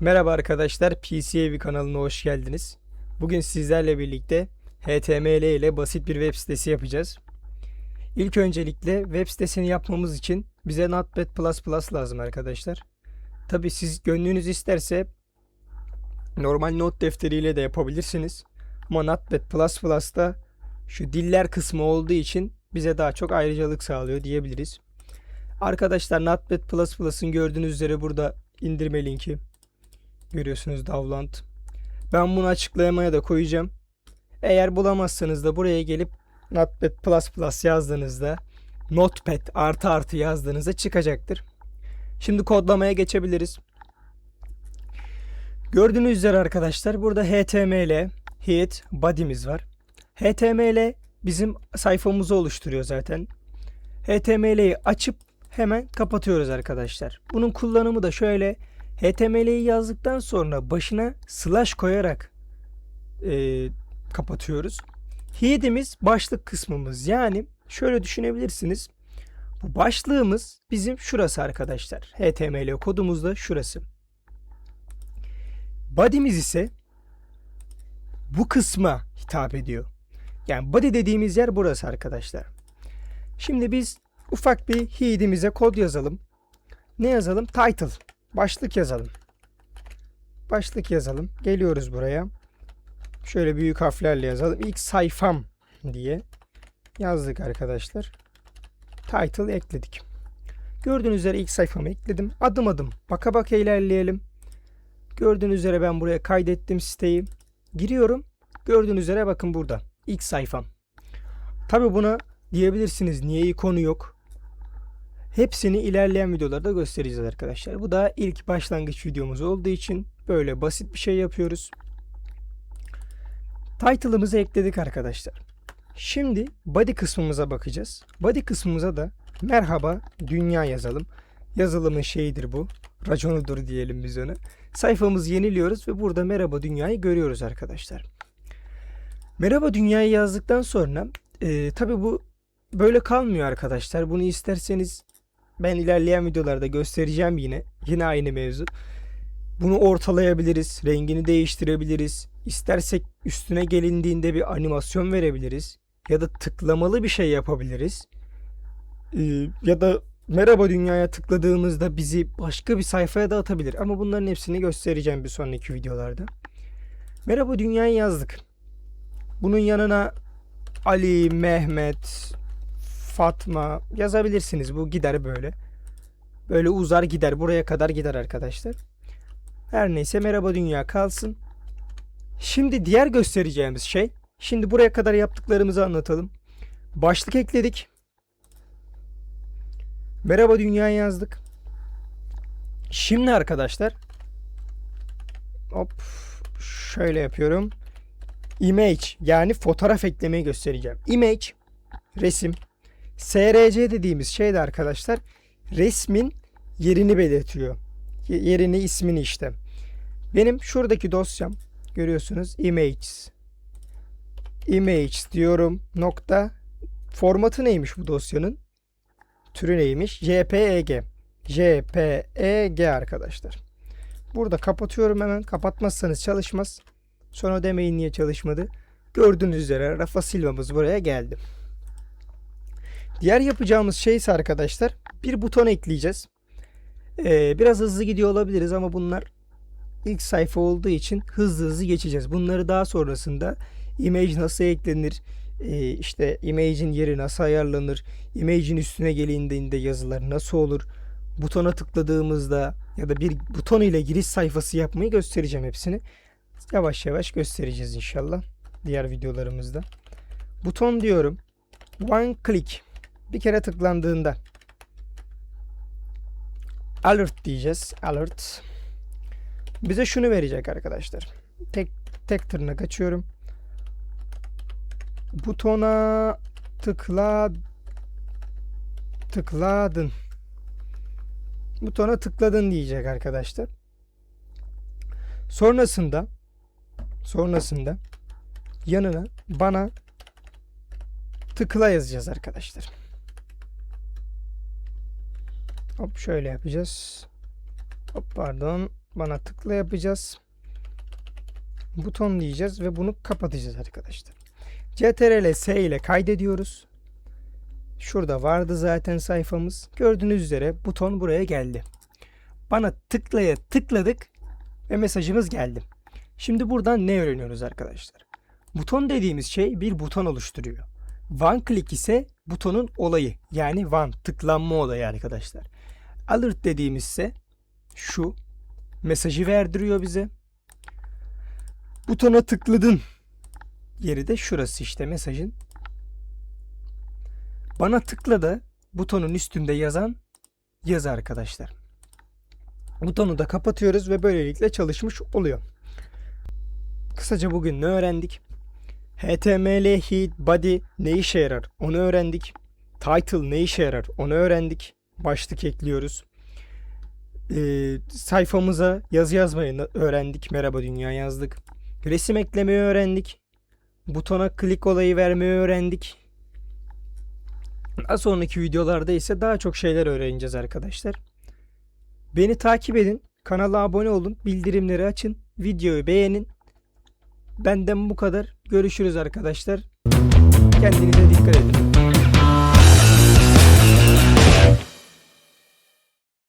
Merhaba arkadaşlar, PCAV kanalına hoş geldiniz. Bugün sizlerle birlikte HTML ile basit bir web sitesi yapacağız. İlk öncelikle web sitesini yapmamız için bize Notepad++ lazım arkadaşlar. Tabi siz gönlünüz isterse normal not defteriyle de yapabilirsiniz. Ama Notepad++'da şu diller kısmı olduğu için bize daha çok ayrıcalık sağlıyor diyebiliriz. Arkadaşlar Notepad++'ın gördüğünüz üzere burada indirme linki Görüyorsunuz Davlant. Ben bunu açıklamaya da koyacağım. Eğer bulamazsanız da buraya gelip Notepad++ yazdığınızda Notepad artı artı yazdığınızda çıkacaktır. Şimdi kodlamaya geçebiliriz. Gördüğünüz üzere arkadaşlar burada HTML, head, body'miz var. HTML bizim sayfamızı oluşturuyor zaten. HTML'yi açıp hemen kapatıyoruz arkadaşlar. Bunun kullanımı da şöyle HTML'yi yazdıktan sonra başına slash koyarak e, kapatıyoruz. Head'imiz başlık kısmımız. Yani şöyle düşünebilirsiniz. Bu başlığımız bizim şurası arkadaşlar. HTML kodumuz da şurası. Body'miz ise bu kısma hitap ediyor. Yani body dediğimiz yer burası arkadaşlar. Şimdi biz ufak bir head'imize kod yazalım. Ne yazalım? Title. Başlık yazalım. Başlık yazalım. Geliyoruz buraya. Şöyle büyük harflerle yazalım. İlk sayfam diye yazdık arkadaşlar. Title ekledik. Gördüğünüz üzere ilk sayfamı ekledim. Adım adım baka baka ilerleyelim. Gördüğünüz üzere ben buraya kaydettim siteyi. Giriyorum. Gördüğünüz üzere bakın burada. İlk sayfam. Tabi buna diyebilirsiniz niye ikonu yok? Hepsini ilerleyen videolarda göstereceğiz arkadaşlar. Bu da ilk başlangıç videomuz olduğu için böyle basit bir şey yapıyoruz. Title'ımızı ekledik arkadaşlar. Şimdi body kısmımıza bakacağız. Body kısmımıza da merhaba dünya yazalım. Yazılımın şeyidir bu. Raconudur diyelim biz ona. Sayfamızı yeniliyoruz ve burada merhaba dünyayı görüyoruz arkadaşlar. Merhaba dünyayı yazdıktan sonra e, tabi bu böyle kalmıyor arkadaşlar. Bunu isterseniz ben ilerleyen videolarda göstereceğim yine. Yine aynı mevzu. Bunu ortalayabiliriz. Rengini değiştirebiliriz. İstersek üstüne gelindiğinde bir animasyon verebiliriz. Ya da tıklamalı bir şey yapabiliriz. Ee, ya da merhaba dünyaya tıkladığımızda bizi başka bir sayfaya da atabilir. Ama bunların hepsini göstereceğim bir sonraki videolarda. Merhaba dünyayı yazdık. Bunun yanına Ali, Mehmet, Fatma yazabilirsiniz. Bu gider böyle. Böyle uzar gider. Buraya kadar gider arkadaşlar. Her neyse merhaba dünya kalsın. Şimdi diğer göstereceğimiz şey. Şimdi buraya kadar yaptıklarımızı anlatalım. Başlık ekledik. Merhaba dünya yazdık. Şimdi arkadaşlar hop şöyle yapıyorum. Image yani fotoğraf eklemeyi göstereceğim. Image resim SRC dediğimiz şey de arkadaşlar resmin yerini belirtiyor. Yerini, ismini işte. Benim şuradaki dosyam görüyorsunuz images. Image diyorum nokta formatı neymiş bu dosyanın? Türü neymiş? JPEG. JPEG arkadaşlar. Burada kapatıyorum hemen. Kapatmazsanız çalışmaz. Sonra demeyin niye çalışmadı. Gördüğünüz üzere Rafa Silva'mız buraya geldi. Diğer yapacağımız şey ise arkadaşlar bir buton ekleyeceğiz. Ee, biraz hızlı gidiyor olabiliriz ama bunlar ilk sayfa olduğu için hızlı hızlı geçeceğiz. Bunları daha sonrasında image nasıl eklenir, e, işte image'in yeri nasıl ayarlanır, image'in üstüne gelindiğinde yazılar nasıl olur, butona tıkladığımızda ya da bir buton ile giriş sayfası yapmayı göstereceğim hepsini. Yavaş yavaş göstereceğiz inşallah diğer videolarımızda. Buton diyorum. One click bir kere tıklandığında alert diyeceğiz. Alert. Bize şunu verecek arkadaşlar. Tek tek tırnak açıyorum. Butona tıkla tıkladın. Butona tıkladın diyecek arkadaşlar. Sonrasında sonrasında yanına bana tıkla yazacağız arkadaşlar. Hop şöyle yapacağız. Hop pardon. Bana tıkla yapacağız. Buton diyeceğiz ve bunu kapatacağız arkadaşlar. CTRL S ile kaydediyoruz. Şurada vardı zaten sayfamız. Gördüğünüz üzere buton buraya geldi. Bana tıklaya tıkladık ve mesajımız geldi. Şimdi buradan ne öğreniyoruz arkadaşlar? Buton dediğimiz şey bir buton oluşturuyor. One click ise butonun olayı. Yani one tıklanma olayı arkadaşlar. Alert dediğimiz ise şu mesajı verdiriyor bize. Butona tıkladın. Yeri de şurası işte mesajın. Bana tıkla da butonun üstünde yazan yazı arkadaşlar. Butonu da kapatıyoruz ve böylelikle çalışmış oluyor. Kısaca bugün ne öğrendik? HTML, head, body ne işe yarar onu öğrendik. Title ne işe yarar onu öğrendik. Başlık ekliyoruz. Ee, sayfamıza yazı yazmayı öğrendik. Merhaba dünya yazdık. Resim eklemeyi öğrendik. Butona klik olayı vermeyi öğrendik. Daha sonraki videolarda ise daha çok şeyler öğreneceğiz arkadaşlar. Beni takip edin. Kanala abone olun. Bildirimleri açın. Videoyu beğenin. Benden bu kadar. Görüşürüz arkadaşlar. Kendinize dikkat edin.